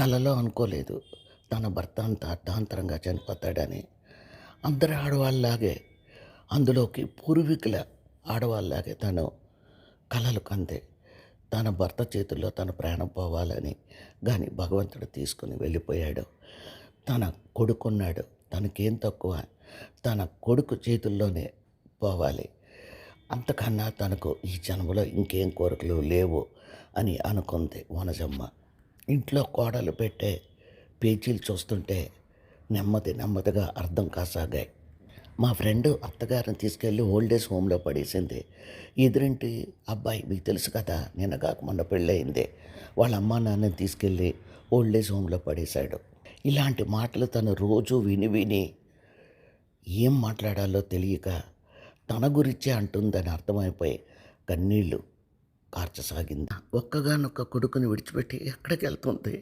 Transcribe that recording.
కలలో అనుకోలేదు. తన భర్త అంత అర్థాంతరంగా చనిపోతాడని. అందరి ఆడవాళ్ళలాగే అందులోకి పూర్వీకుల ఆడవాళ్ళలాగే తను కలలు కందే. తన భర్త చేతుల్లో తన ప్రాణం పోవాలని కానీ భగవంతుడు తీసుకుని వెళ్ళిపోయాడు. తన కొడుకున్నాడు. తనకేం తక్కువ? తన కొడుకు చేతుల్లోనే పోవాలి. అంతకన్నా తనకు ఈ జన్మలో ఇంకేం కోరికలు లేవు అని అనుకుంది వనజమ్మ. ఇంట్లో కోడలు పెట్టే పేచీలు చూస్తుంటే నెమ్మది నెమ్మదిగా అర్థం కాసాగాయి. మా ఫ్రెండ్ అత్తగారిని తీసుకెళ్ళి ఓల్డేజ్ హోమ్లో పడేసింది. ఎదురింటి అబ్బాయి మీకు తెలుసు కదా నిన్న కాక మొన్న పెళ్ళయింది. వాళ్ళ అమ్మా నాన్నని తీసుకెళ్ళి ఓల్డేజ్ హోమ్లో పడేశాడు. ఇలాంటి మాటలు తను రోజు విని విని ఏం మాట్లాడాలో తెలియక తన గురించే అంటుందని అర్థమైపోయి కన్నీళ్ళు కార్చసాగింది ఒక్కగానొక్క కొడుకుని విడిచిపెట్టి ఎక్కడికి వెళ్తుంది